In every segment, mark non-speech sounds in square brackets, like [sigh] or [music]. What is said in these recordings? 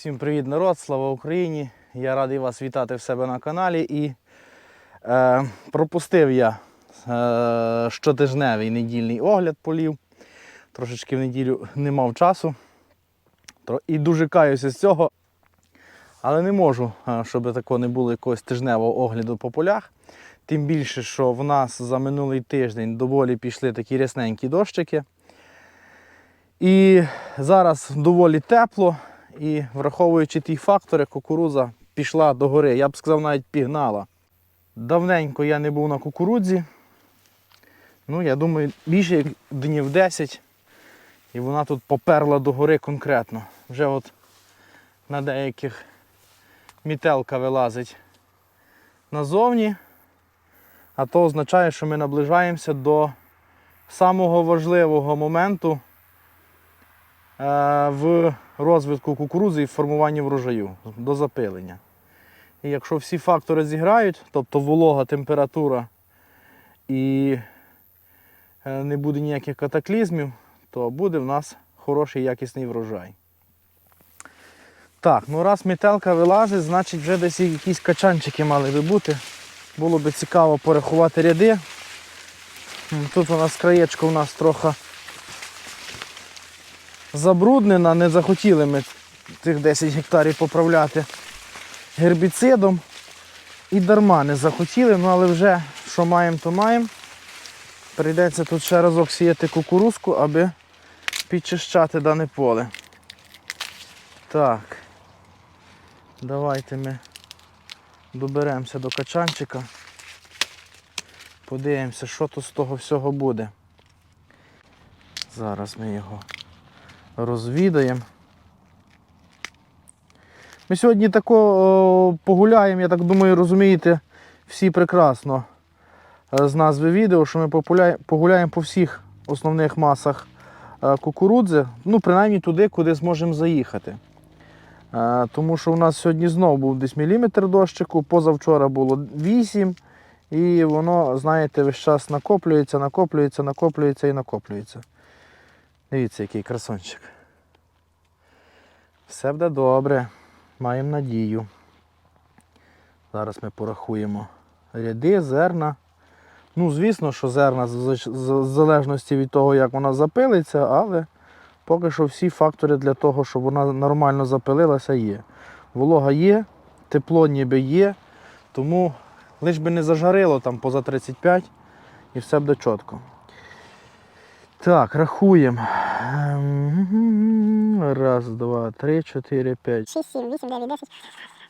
Всім привіт, народ! Слава Україні! Я радий вас вітати в себе на каналі. І е, пропустив я е, щотижневий недільний огляд полів. Трошечки в неділю не мав часу. І дуже каюся з цього. Але не можу, е, щоб такого не було якогось тижневого огляду по полях. Тим більше, що в нас за минулий тиждень доволі пішли такі рясненькі дощики. І зараз доволі тепло. І враховуючи ті фактори, кукурудза пішла до гори. Я б сказав, навіть пігнала. Давненько я не був на кукурудзі. Ну, я думаю, більше як днів 10. І вона тут поперла до гори конкретно. Вже от на деяких мітелка вилазить назовні. А то означає, що ми наближаємося до самого важливого моменту в розвитку кукурудзи і формуванні врожаю до запилення. І якщо всі фактори зіграють, тобто волога, температура і е, не буде ніяких катаклізмів, то буде в нас хороший якісний врожай. Так, ну раз метелка вилазить, значить вже десь якісь качанчики мали би бути. Було би цікаво порахувати ряди. Тут у нас краєчко у нас трохи забруднена, не захотіли ми тих 10 гектарів поправляти гербіцидом. І дарма не захотіли, ну але вже що маємо, то маємо. Прийдеться тут ще разок сіяти кукурузку, аби підчищати дане поле. Так. Давайте ми доберемося до качанчика. Подивимося, що тут з того всього буде. Зараз ми його розвідаємо. Ми сьогодні тако погуляємо, я так думаю, розумієте, всі прекрасно е, з назви відео, що ми погуляємо по всіх основних масах е, кукурудзи, ну, принаймні туди, куди зможемо заїхати. Е, Тому що у нас сьогодні знову був десь міліметр дощику, позавчора було 8, і воно, знаєте, весь час накоплюється, накоплюється, накоплюється і накоплюється. Дивіться, який красончик. Все буде добре. Маємо надію. Зараз ми порахуємо ряди, зерна. Ну, звісно, що зерна з залежності від того, як вона запилиться, але поки що всі фактори для того, щоб вона нормально запилилася, є. Волога є, тепло ніби є, тому лиш би не зажарило там поза 35 і все буде чітко. Так, рахуємо. Ем, Раз, два, три, чотири, п'ять. 6, 7, 8, 9, 10,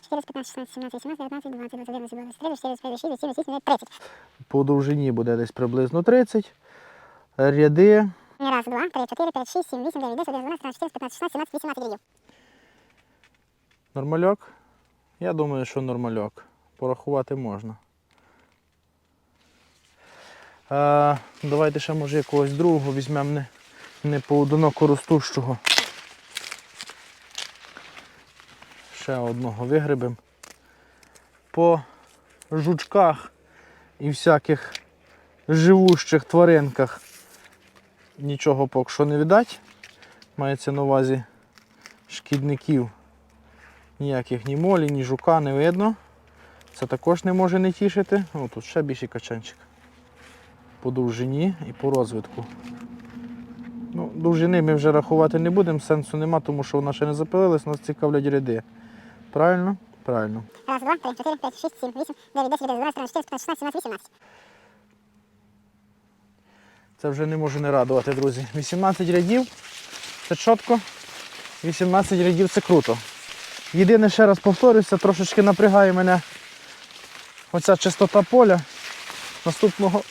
14, 15, 16, 17, 18, 19, 20, 21, 22, 23, 24, 25, 26, 27, 28, 30. По довжині буде десь приблизно 30. Ряди Раз, два, три, чотири, п'ять, шість, сім, вісім, дев'ять, десять, дванадцять, чотирнадцять, п'ятнадцять, шістнадцять, сімнадцять, вісімнадцять рядів. нормальок. Я думаю, що нормальок. Порахувати можна. Давайте ще може якогось другого візьмемо не, не поодиноко ростущого. Ще одного вигребемо. По жучках і всяких живущих тваринках нічого поки що не видать. Мається на увазі шкідників. Ніяких ні молі, ні жука не видно. Це також не може не тішити. О, тут ще більший качанчик. По довжині і по розвитку. Ну, довжини ми вже рахувати не будемо, сенсу нема, тому що вона ще не запилилась, нас цікавлять ряди. Правильно? Правильно. Раз, два, три, чотири, п'ять, шість, сім, вісім, дев'ять, десять, одинадцять, дванадцять, чотирнадцять, п'ятнадцять, шістнадцять, сімнадцять, вісімнадцять. Це вже не можу не радувати, друзі. 18 рядів це чітко. 18 рядів це круто. Єдине, ще раз повторюся, трошечки напрягає мене оця чистота поля. Наступного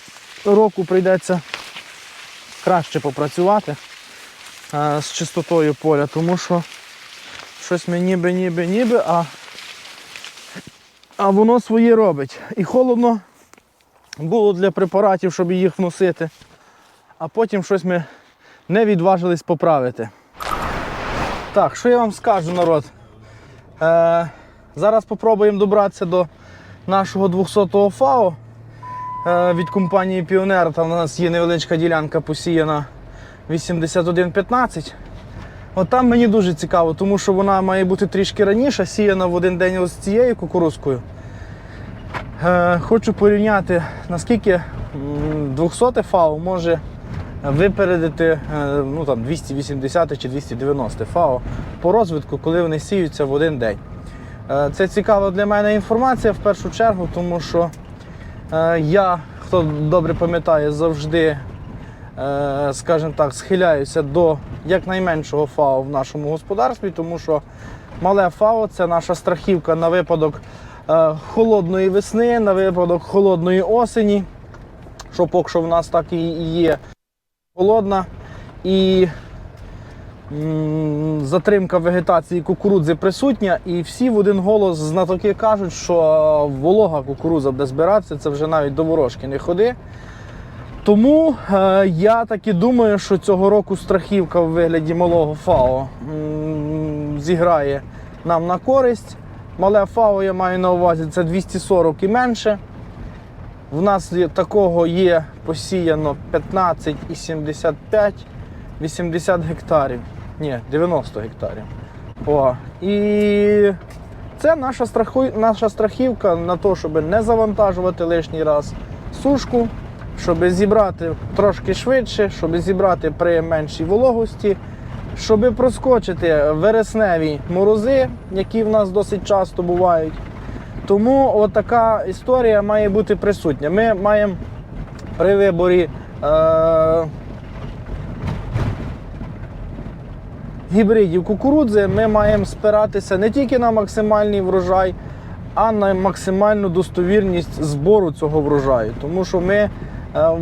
року прийдеться краще попрацювати е, з чистотою поля, тому що щось ми ніби, ніби, ніби, а, а воно своє робить. І холодно було для препаратів, щоб їх вносити а потім щось ми не відважились поправити. Так, що я вам скажу, народ? Е, зараз спробуємо добратися до нашого 200-го ФАО від компанії Піонер. Там у нас є невеличка ділянка посіяна 8115. От там мені дуже цікаво, тому що вона має бути трішки раніше, сіяна в один день з цією кукурузкою. Е, хочу порівняти, наскільки м, 200 фау може випередити е, ну, там, 280 чи 290 фау по розвитку, коли вони сіються в один день. Е, Це цікава для мене інформація в першу чергу, тому що е, я, хто добре пам'ятає, завжди, е, скажімо так, схиляюся до якнайменшого ФАО в нашому господарстві, тому що мале ФАО це наша страхівка на випадок е, холодної весни, на випадок холодної осені, що поки що в нас так і є холодна. І затримка вегетації кукурудзи присутня, і всі в один голос знатоки кажуть, що волога кукурудза буде збиратися, це вже навіть до ворожки не ходи. Тому е, я таки думаю, що цього року страхівка в вигляді малого ФАО м, зіграє нам на користь. Мале ФАО я маю на увазі це 240 і менше. В нас такого є посіяно 15,75, 80 гектарів. Ні, 90 гектарів. О, і це наша, наша страхівка на те, щоб не завантажувати лишній раз сушку, щоб зібрати трошки швидше, щоб зібрати при меншій вологості, щоб проскочити вересневі морози, які в нас досить часто бувають. Тому от така історія має бути присутня. Ми маємо при виборі е- гібридів кукурудзи, ми маємо спиратися не тільки на максимальний врожай, а на максимальну достовірність збору цього врожаю. Тому що ми е,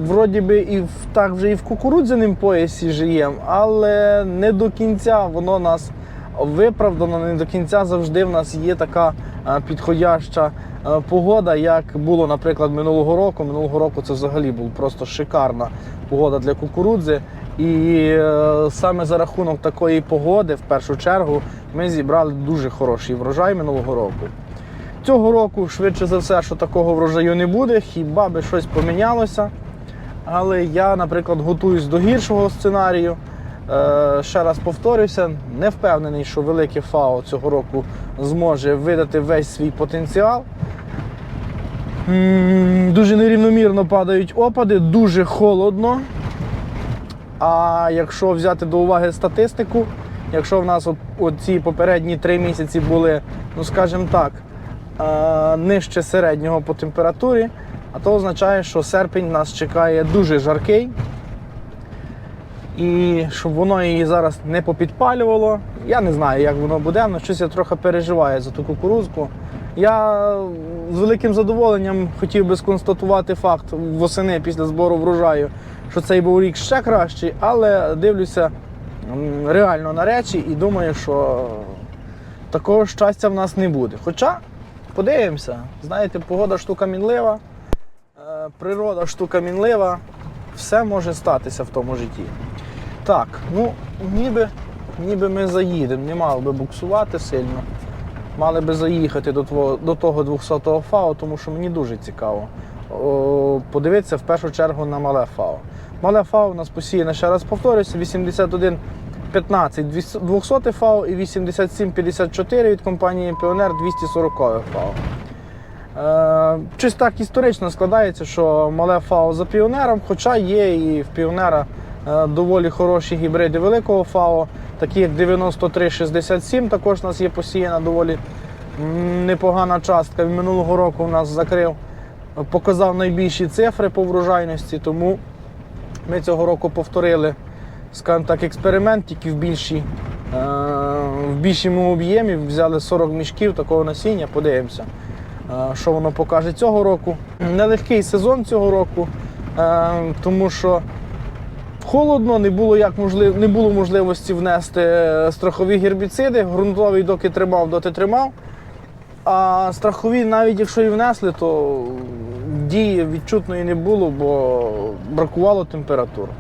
вроді би і в, так вже і в кукурудзяному поясі живемо, але не до кінця воно нас виправдано, не до кінця завжди в нас є така е, підходяща е, погода, як було, наприклад, минулого року. Минулого року це взагалі була просто шикарна погода для кукурудзи. І е, саме за рахунок такої погоди, в першу чергу, ми зібрали дуже хороший врожай минулого року. Цього року, швидше за все, що такого врожаю не буде, хіба би щось помінялося. Але я, наприклад, готуюсь до гіршого сценарію. Е, ще раз повторюся, не впевнений, що велике ФАО цього року зможе видати весь свій потенціал. М, Дуже нерівномірно падають опади, дуже холодно. А якщо взяти до уваги статистику, якщо в нас ці попередні три місяці були, ну скажімо так, е, нижче середнього по температурі, а то означає, що серпень нас чекає дуже жаркий. І щоб воно її зараз не попідпалювало, я не знаю, як воно буде, але щось я трохи переживаю за ту кукурузку. Я з великим задоволенням хотів би сконстатувати факт восени після збору врожаю, що цей був рік ще кращий, але дивлюся реально на речі і думаю, що такого щастя в нас не буде. Хоча, подивимося, знаєте, погода штука мінлива, е, природа штука мінлива, все може статися в тому житті. Так, ну ніби, ніби ми заїдемо, не мали би буксувати сильно. Мали би заїхати до того, до того 200-го ФАО, тому що мені дуже цікаво. О, подивитися в першу чергу на мале ФАО. Мале ФАО у нас посіяне, ще раз повторюся, 81 15 200 ФАО і 8754 від компанії Піонер 240 ФАО. Е, Щось так історично складається, що мале ФАО за піонером, хоча є і в піонера доволі хороші гібриди великого ФАО, такі як 9367, також у нас є посіяна доволі непогана частка. Він минулого року у нас закрив, показав найбільші цифри по врожайності, тому ми цього року повторили так, експеримент, тільки в більшій, е, в більшому об'ємі взяли 40 мішків такого насіння, подивимося, е, що воно покаже цього року. Нелегкий сезон цього року, е, тому що холодно, не було, як можлив, не було можливості внести е, страхові гербіциди. Грунтовий доки тримав, доти тримав. А страхові, навіть якщо і внесли, то дії відчутної не було, бо бракувало температури.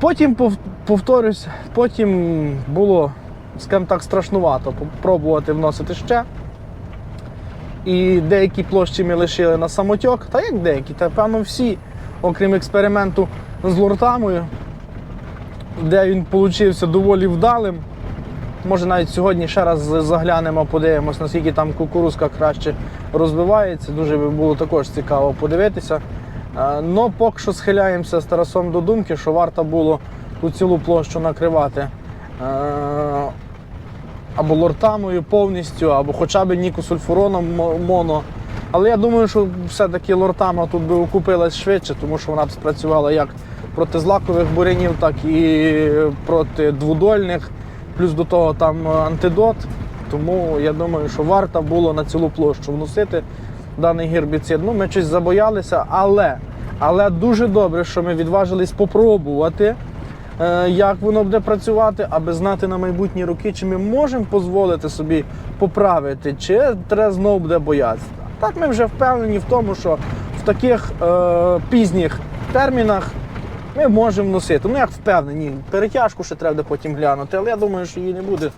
Потім пов- повторюсь, потім було, скажімо так, страшнувато пробувати вносити ще. І деякі площі ми лишили на самотьок, та як деякі, та певно всі, окрім експерименту з лортамою. де він получився доволі вдалим. Може навіть сьогодні ще раз заглянемо, подивимось, наскільки там кукурузка краще розвивається. Дуже би було також цікаво подивитися. Ну, поки що схиляємося з Тарасом до думки, що варто було ту цілу площу накривати е, або лортамою повністю, або хоча б нікосульфуроном мо- моно. Але я думаю, що все-таки лортама тут би окупилась швидше, тому що вона б спрацювала як проти злакових бурянів, так і проти двудольних. Плюс до того там антидот. Тому я думаю, що варто було на цілу площу вносити даний гербіцид. Ну, ми щось забоялися, але, але дуже добре, що ми відважились попробувати, е, як воно буде працювати, аби знати на майбутні роки, чи ми можемо дозволити собі поправити, чи треба знову буде боятися. Так ми вже впевнені в тому, що в таких е, пізніх термінах ми можемо носити. Ну як впевнені, перетяжку ще треба потім глянути, але я думаю, що її не буде.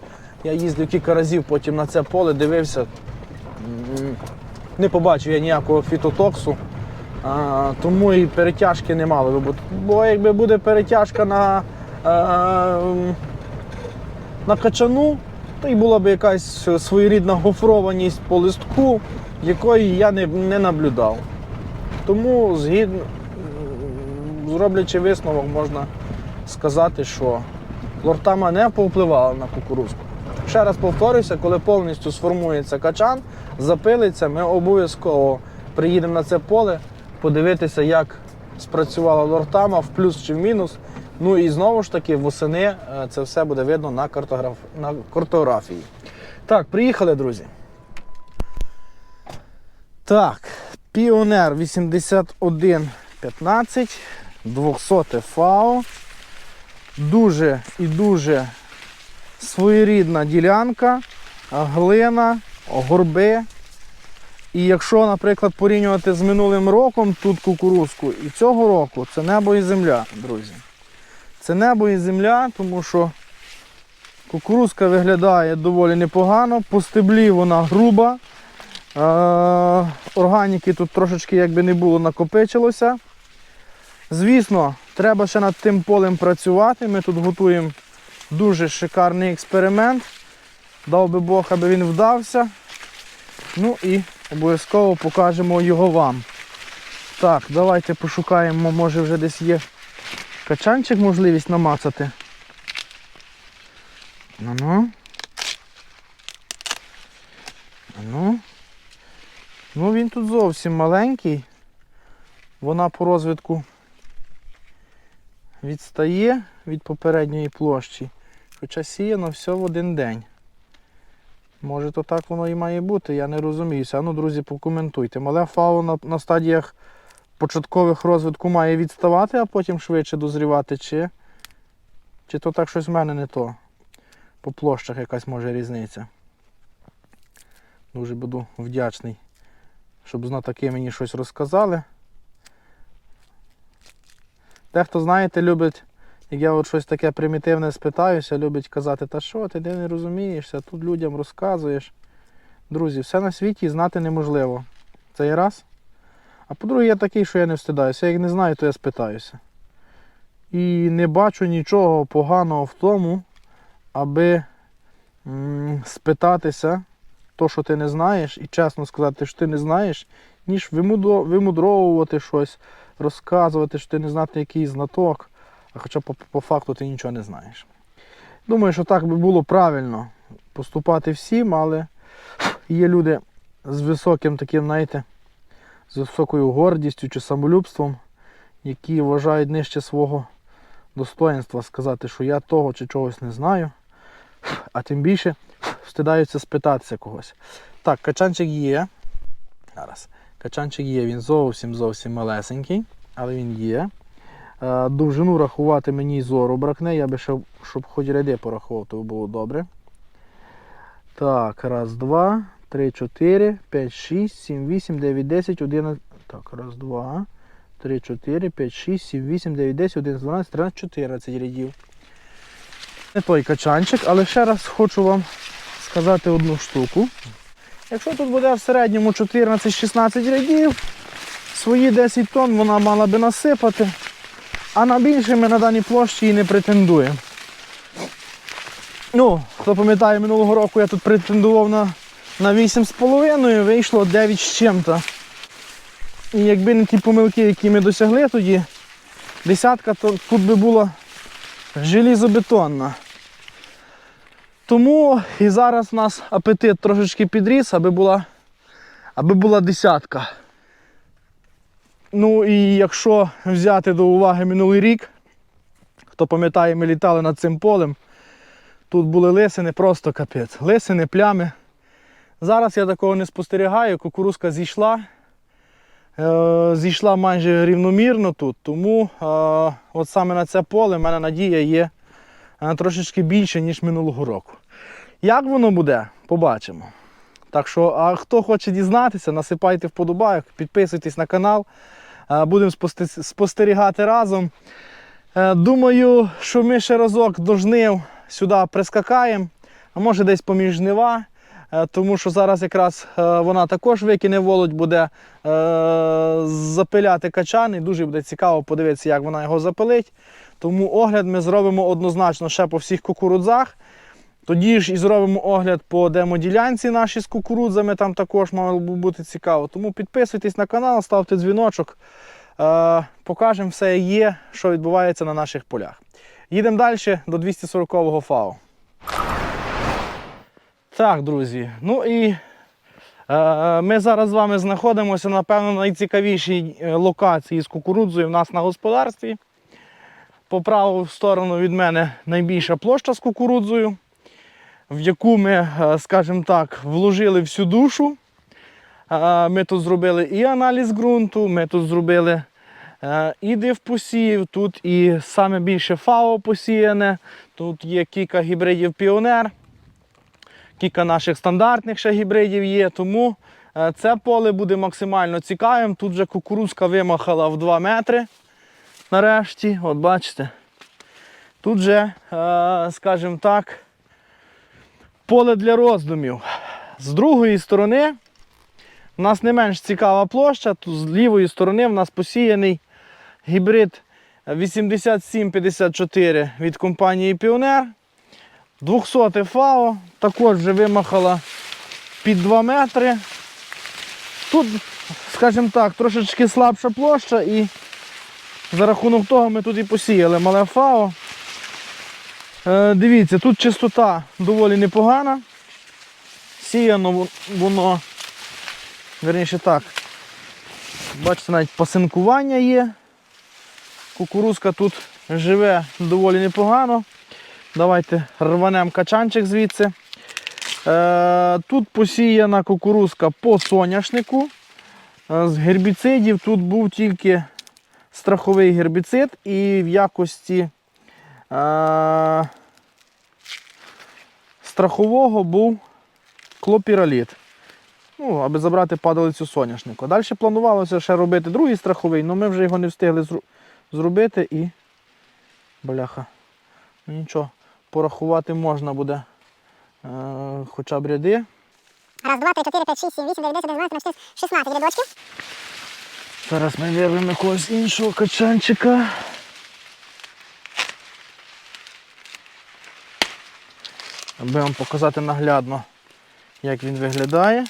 Я їздив кілька разів потім на це поле, дивився. Не побачив я ніякого фітотоксу, а, тому і перетяжки не мало би бути. Бо якби буде перетяжка на, е, м, на качану, то й була б якась своєрідна гофрованість по листку, якої я не, не наблюдав. Тому згідно зроблячи висновок, можна сказати, що лортама не повпливала на кукурузку. Ще раз повторюся, коли повністю сформується качан, запилиться, ми обов'язково приїдемо на це поле, подивитися, як спрацювала лортама в плюс чи в мінус. Ну і знову ж таки, восени е, це все буде видно на, картограф... на картографії. Так, приїхали, друзі. Так, Піонер 8115, 200 ФАО. Дуже і дуже своєрідна ділянка, глина, горби. І якщо, наприклад, порівнювати з минулим роком тут кукурузку і цього року, це небо і земля, друзі. Це небо і земля, тому що кукурузка виглядає доволі непогано, по стеблі вона груба. Органіки тут трошечки якби не було накопичилося. Звісно, треба ще над тим полем працювати. Ми тут готуємо дуже шикарний експеримент. Дав би Бог, аби він вдався. Ну і обов'язково покажемо його вам. Так, давайте пошукаємо, може вже десь є качанчик, можливість намацати. Ну-ну. Ну. Ну він тут зовсім маленький. Вона по розвитку відстає від попередньої площі. Хоча сіяно все в один день. Може то так воно і має бути, я не розуміюся. Ну, друзі, покоментуйте. Мале фау на, на стадіях початкових розвитку має відставати, а потім швидше дозрівати, чи, чи то так щось в мене не то. По площах якась може різниця. Дуже буду вдячний, щоб знатоки мені щось розказали. Дехто, знаєте, любить, як я от щось таке примітивне спитаюся, любить казати, та що, ти де не розумієшся, тут людям розказуєш. Друзі, все на світі знати неможливо. Це є раз. А по-друге, я такий, що я не встидаюся. Я як не знаю, то я спитаюся. І не бачу нічого поганого в тому, аби м, спитатися то, що ти не знаєш, і чесно сказати, що ти не знаєш, ніж вимудровувати щось, розказувати, що ти не знати який знаток, а хоча по, по факту ти нічого не знаєш. Думаю, що так би було правильно поступати всім, але є люди з високим таким, знаєте, з високою гордістю чи самолюбством, які вважають нижче свого достоинства сказати, що я того чи чогось не знаю, а тим більше встидаються спитатися когось. Так, качанчик є. Зараз. Качанчик є, він зовсім зовсім малесенький, але він є. Е, Довжину рахувати мені зору бракне, я би ще, щоб хоч ряди порахував, то було добре. Так, раз, два, три, чотири, п'ять, шість, сім, вісім, дев'ять, десять, одинадцять. Так, раз, два, три, чотири, п'ять, шість, сім, вісім, дев'ять, десять, одинадцять, дванадцять, тринадцять, чотирнадцять рядів. Не той качанчик, але ще раз хочу вам сказати одну штуку. Якщо тут буде в середньому 14-16 рядів, свої 10 тонн вона мала би насипати. А на більше ми на даній площі і не претендуємо. Ну, хто пам'ятає, минулого року я тут претендував на, на 8,5, вийшло 9 з чим-то. І якби не ті помилки, які ми досягли тоді, десятка то тут би була желізобетонна. Тому і зараз у нас апетит трошечки підріс, аби була, аби була десятка. Ну і якщо взяти до уваги минулий рік, хто пам'ятає, ми літали над цим полем, тут були лисини, просто капець. Лисини, плями. Зараз я такого не спостерігаю, кукурузка зійшла. Е, зійшла майже рівномірно тут, тому е, от саме на це поле в мене надія є трошечки більше, ніж минулого року. Як воно буде, побачимо. Так що, а хто хоче дізнатися, насипайте вподобайок, підписуйтесь на канал. Будемо спостерігати разом. Е, Думаю, що ми ще разок до жнив сюди прискакаємо, а може десь поміж жнива. Е, Тому що зараз якраз е, вона також викине володь, буде е, запиляти качан і дуже буде цікаво подивитися, як вона його запилить. Тому огляд ми зробимо однозначно ще по всіх кукурудзах. Тоді ж і зробимо огляд по демоділянці нашій з кукурудзами, там також мало бути цікаво. Тому підписуйтесь на канал, ставте дзвіночок. Покажемо все є, що відбувається на наших полях. Їдемо далі до 240-го ФАО. Так, друзі. Ну і е, ми зараз з вами знаходимося, напевно, на найцікавішій е, локації з кукурудзою в нас на господарстві. По праву сторону від мене найбільша площа з кукурудзою, в яку ми, е, скажімо так, вложили всю душу. Е, Ми тут зробили і аналіз ґрунту, ми тут зробили і див посів, тут і саме більше ФАО посіяне, тут є кілька гібридів піонер, кілька наших стандартних ще гібридів є. Тому е, це поле буде максимально цікавим. Тут вже кукурузка вимахала в 2 метри. Нарешті, от бачите. Тут же, е, скажімо так, поле для роздумів. З другої сторони у нас не менш цікава площа. Тут з лівої сторони в нас посіяний гібрид 8754 від компанії Піонер. 200 ФАО, також вже вимахала під 2 метри. Тут, скажімо так, трошечки слабша площа і за рахунок того ми тут і посіяли мале ФАО. Е, дивіться, тут чистота доволі непогана. Сіяно воно, верніше так, бачите, навіть пасинкування є. Кукурузка тут живе доволі непогано. Давайте рванемо качанчик звідси. Е, тут посіяна кукурузка по соняшнику. Е, з гербіцидів тут був тільки страховий гербіцид і в якості е, страхового був клопіраліт. Ну, аби забрати падалицю соняшнику. Далі планувалося ще робити другий страховий, але ми вже його не встигли зру- зробити і. Бляха. Ну нічого, порахувати можна буде е, хоча б ряди. Раз, два, три, чотири, п'ять, шість, сім, вісім, дев'ять, десять, одинадцять, тринадцять, шістнадцять рядочків. Зараз ми вирвемо якогось іншого качанчика. Аби вам показати наглядно, як він виглядає.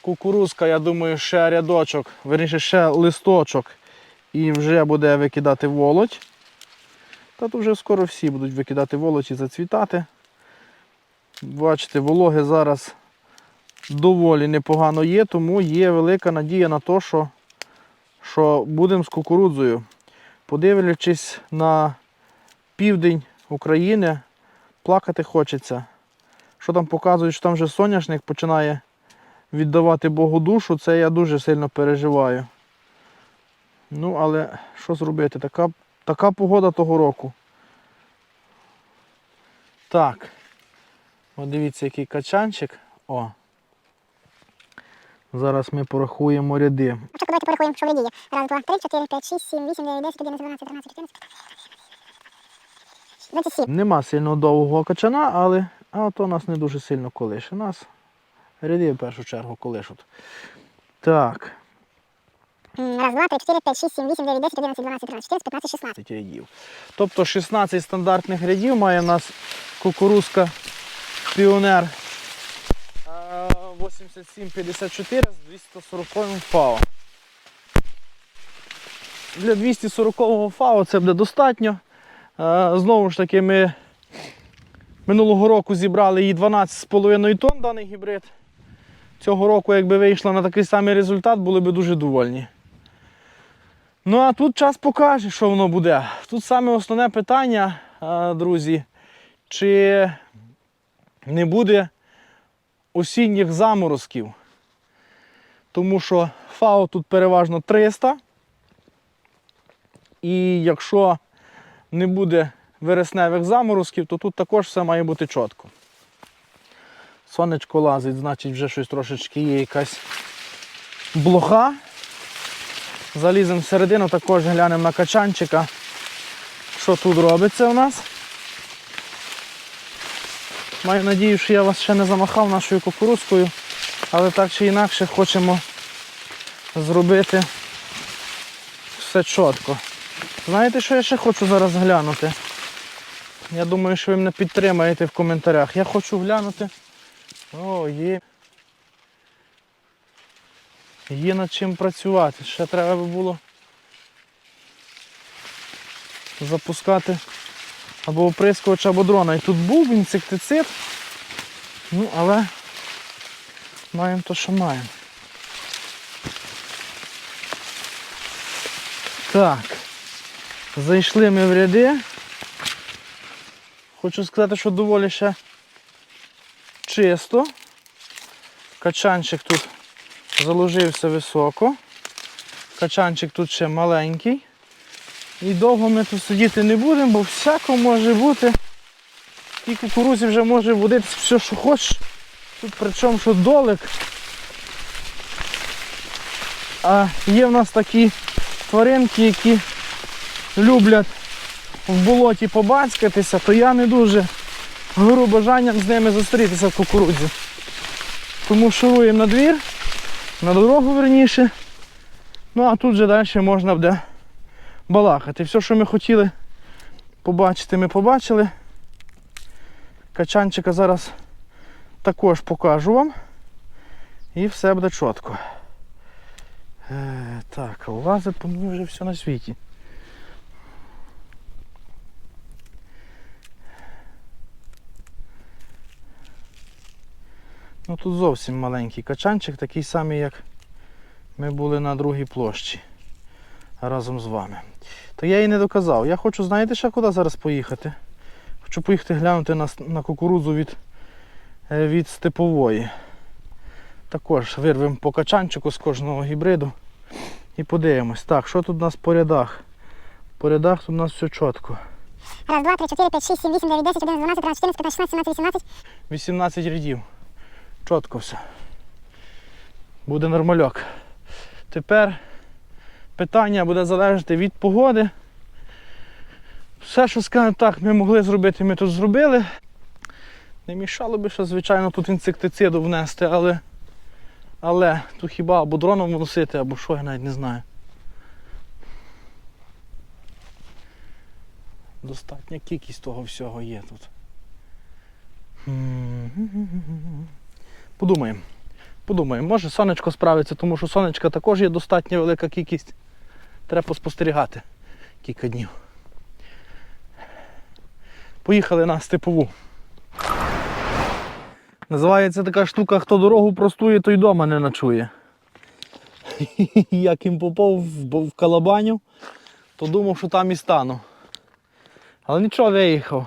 Кукурузка, я думаю, ще рядочок, верніше ще листочок і вже буде викидати волоть. Та тут вже скоро всі будуть викидати волоть і зацвітати. Бачите, вологи зараз доволі непогано є, тому є велика надія на те, що що будемо з кукурудзою. Подивлячись на південь України, плакати хочеться. Що там показують, що там вже соняшник починає віддавати Богу душу, це я дуже сильно переживаю. Ну, але що зробити? Така, така погода того року. Так. От дивіться, який качанчик. О. Зараз ми порахуємо ряди. Спочатку давайте порахуємо, що в ряді є. Раз, два, три, чотири, п'ять, шість, сім, вісім, дев'ять, десять, одинадцять, дванадцять, тринадцять, чотирнадцять, двадцять. Нема сильно довгого качана, але а то нас не дуже сильно колише. Нас ряди в першу чергу колишуть. Так. Раз, два, три, чотири, п'ять, шість, сім, вісім, дев'ять, десять, одинадцять, дванадцять, тринадцять, чотирнадцять, п'ятнадцять, шістнадцять. рядів. Тобто 16 стандартних рядів має у нас кукурузка Піонер е, 8754 з 240 ФАО. Для 240 ФАО це буде достатньо. Е, Знову ж таки, ми минулого року зібрали її 12,5 тонн даний гібрид. Цього року, якби вийшло на такий самий результат, були б дуже довольні. Ну а тут час покаже, що воно буде. Тут саме основне питання, е, друзі, чи не буде осінніх заморозків. Тому що ФАО тут переважно 300. І якщо не буде вересневих заморозків, то тут також все має бути чітко. Сонечко лазить, значить вже щось трошечки є якась блоха. Заліземо всередину, також глянемо на качанчика, що тут робиться у нас. Маю надію, що я вас ще не замахав нашою кукурузкою, але так чи інакше хочемо зробити все чітко. Знаєте, що я ще хочу зараз глянути? Я думаю, що ви мене підтримаєте в коментарях. Я хочу глянути. О, є. Є над чим працювати. Ще треба би було запускати або оприскувач, або дрона. І тут був інсектицид. Ну, але маємо то, що маємо. Так. Зайшли ми в ряди. Хочу сказати, що доволі ще чисто. Качанчик тут заложився високо. Качанчик тут ще маленький. І довго ми тут сидіти не будемо, бо всяко може бути. Тій кукурузі вже може водитися все, що хочеш. Тут причому що долик. А є в нас такі тваринки, які люблять в болоті побацькатися, то я не дуже гору бажанням з ними зустрітися в кукурудзі. Тому шуруємо на двір, на дорогу верніше. Ну а тут же далі можна буде балакати. Все, що ми хотіли побачити, ми побачили. Качанчика зараз також покажу вам. І все буде чітко. Е, так, лазить по мені вже все на світі. Ну тут зовсім маленький качанчик, такий самий, як ми були на другій площі разом з вами. То я і не доказав. Я хочу, знаєте, ще куди зараз поїхати? Хочу поїхати глянути на, на кукурудзу від, е, від степової. Також вирвемо по качанчику з кожного гібриду і подивимось. Так, що тут у нас по рядах? По рядах тут у нас все чітко. Раз, два, три, чотири, п'ять, шість, сім, вісім, дев'ять, десять, одинадцять, дванадцять, тринадцять, чотирнадцять, п'ятнадцять, шістнадцять, сімнадцять, 18 рядів. Чітко все. Буде нормальок. Тепер питання буде залежати від погоди. Все, що скажемо так, ми могли зробити, ми тут зробили. Не мішало би, що, звичайно, тут інсектициду внести, але, але тут хіба або дроном вносити, або що, я навіть не знаю. Достатня кількість того всього є тут. Подумаємо. Подумаємо, може сонечко справиться, тому що сонечка також є достатньо велика кількість. Треба поспостерігати кілька днів. Поїхали на степову. Називається така штука, хто дорогу простує, той дома не ночує. [laughs] Як їм попав в калабаню, то думав, що там і стану. Але нічого виїхав.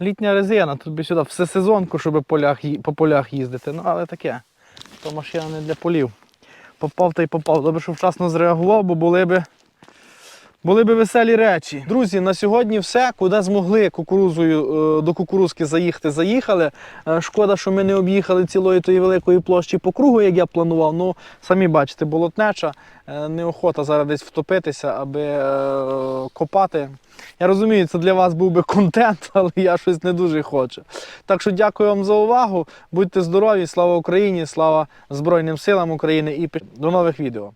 Літня резина, тут би сюди всесезонку, щоб полях, по полях їздити. Ну, але таке. То машина не для полів. Попав та й попав. Добре, що вчасно зреагував, бо були би, були би веселі речі. Друзі, на сьогодні все. Куди змогли кукурузою е, до кукурузки заїхати, заїхали. Е, Шкода, що ми не об'їхали цілої тої великої площі по кругу, як я планував. Ну, самі бачите, болотнеча, е, неохота зараз десь втопитися, аби копати. Я розумію, це для вас був би контент, [laughs] але я щось не дуже хочу. Так що дякую вам за увагу. Будьте здорові, слава Україні, слава Збройним силам України і до нових відео.